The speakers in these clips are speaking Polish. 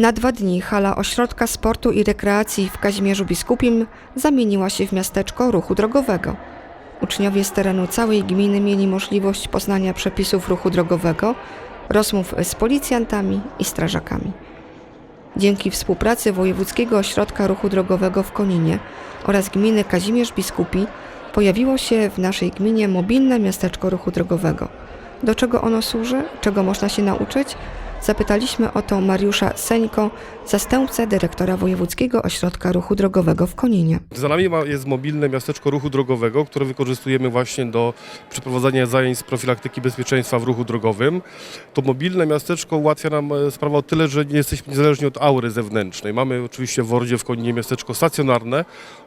Na dwa dni hala Ośrodka Sportu i Rekreacji w Kazimierzu Biskupim zamieniła się w miasteczko ruchu drogowego. Uczniowie z terenu całej gminy mieli możliwość poznania przepisów ruchu drogowego, rozmów z policjantami i strażakami. Dzięki współpracy Wojewódzkiego Ośrodka Ruchu Drogowego w Koninie oraz gminy Kazimierz Biskupi pojawiło się w naszej gminie mobilne miasteczko ruchu drogowego. Do czego ono służy? Czego można się nauczyć? Zapytaliśmy o to Mariusza Seńko, zastępcę dyrektora Wojewódzkiego Ośrodka Ruchu Drogowego w Koninie. Za nami jest mobilne miasteczko ruchu drogowego, które wykorzystujemy właśnie do przeprowadzania zajęć z profilaktyki bezpieczeństwa w ruchu drogowym. To mobilne miasteczko ułatwia nam e, sprawę o tyle, że nie jesteśmy niezależni od aury zewnętrznej. Mamy oczywiście w Wordzie w Koninie miasteczko stacjonarne,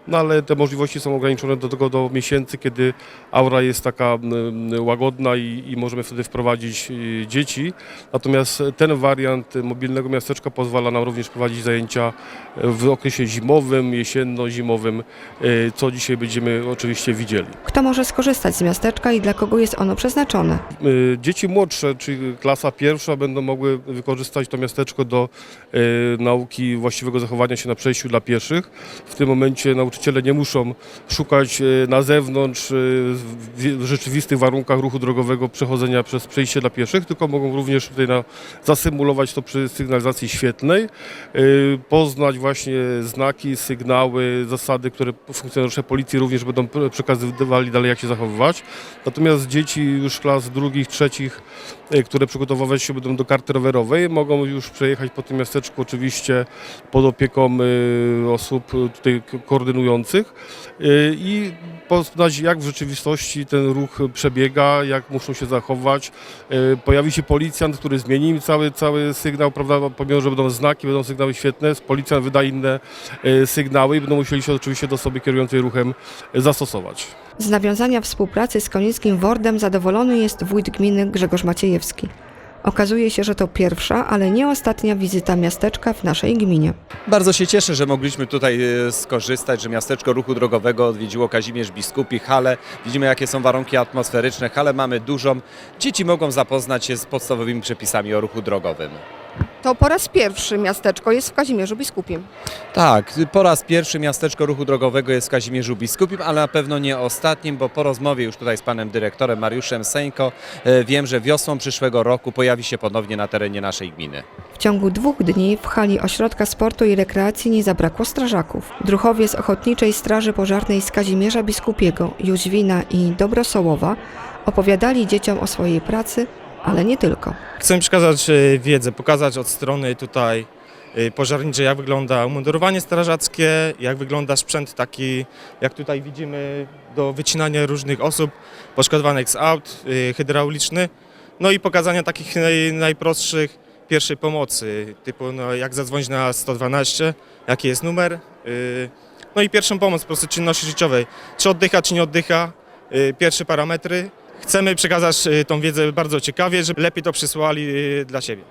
no ale te możliwości są ograniczone do tego do miesięcy, kiedy aura jest taka mm, łagodna i, i możemy wtedy wprowadzić y, dzieci. Natomiast ten wariant mobilnego miasteczka pozwala nam również prowadzić zajęcia w okresie zimowym, jesienno-zimowym, y, co dzisiaj będziemy oczywiście widzieli. Kto może skorzystać z miasteczka i dla kogo jest ono przeznaczone? Y, Dzieci młodsze, czyli klasa pierwsza, będą mogły wykorzystać to miasteczko do y, nauki właściwego zachowania się na przejściu dla pieszych. W tym momencie nauczyciele nie muszą szukać na zewnątrz w w rzeczywistych warunkach ruchu drogowego przechodzenia przez przejście dla pieszych, tylko mogą również tutaj na, zasymulować to przy sygnalizacji świetlnej, y, poznać właśnie znaki, sygnały, zasady, które funkcjonariusze policji również będą przekazywali dalej, jak się zachowywać. Natomiast dzieci już klas drugich, trzecich, y, które przygotowywać się będą do karty rowerowej, mogą już przejechać po tym miasteczku oczywiście pod opieką y, osób tutaj koordynujących i poznać jak w rzeczywistości ten ruch przebiega, jak muszą się zachować. Pojawi się policjant, który zmieni im cały, cały sygnał, prawda, pomimo, że będą znaki, będą sygnały świetne, policjant wyda inne y, sygnały i będą musieli się oczywiście do osoby kierującej ruchem y, zastosować. Z nawiązania współpracy z konickim Wordem zadowolony jest wójt gminy Grzegorz Maciejewski. Okazuje się, że to pierwsza, ale nie ostatnia wizyta miasteczka w naszej gminie. Bardzo się cieszę, że mogliśmy tutaj e, skorzystać, że miasteczko ruchu drogowego odwiedziło Kazimierz Biskupi, halę. Widzimy jakie są warunki atmosferyczne, halę mamy dużą. Dzieci mogą zapoznać się z podstawowymi przepisami o ruchu drogowym. To po raz pierwszy miasteczko jest w Kazimierzu Biskupim. Tak, po raz pierwszy miasteczko ruchu drogowego jest w Kazimierzu Biskupim, ale na pewno nie ostatnim, bo po rozmowie już tutaj z panem dyrektorem Mariuszem Seńko e, wiem, że wiosną przyszłego roku pojawi się ponownie na terenie naszej gminy. W ciągu dwóch dni w hali Ośrodka Sportu i Rekreacji nie zabrakło strażaków. Druchowie z Ochotniczej Straży Pożarnej z Kazimierza Biskupiego, Jóźwina i Dobrosołowa opowiadali dzieciom o swojej pracy, ale nie tylko. Chcę przekazać e, wiedzę, pokazać od strony tutaj e, pożarniczej, jak wygląda umundurowanie strażackie, jak wygląda sprzęt taki, jak tutaj widzimy, do wycinania różnych osób poszkodowanych z aut, e, hydrauliczny. No i pokazania takich naj, najprostszych pierwszej pomocy, typu no, jak zadzwonić na 112, jaki jest numer. No i pierwszą pomoc, po prostu czynności życiowej, czy oddycha, czy nie oddycha, pierwsze parametry. Chcemy przekazać e, tą wiedzę bardzo ciekawie, żeby lepiej to przysłali e, dla siebie.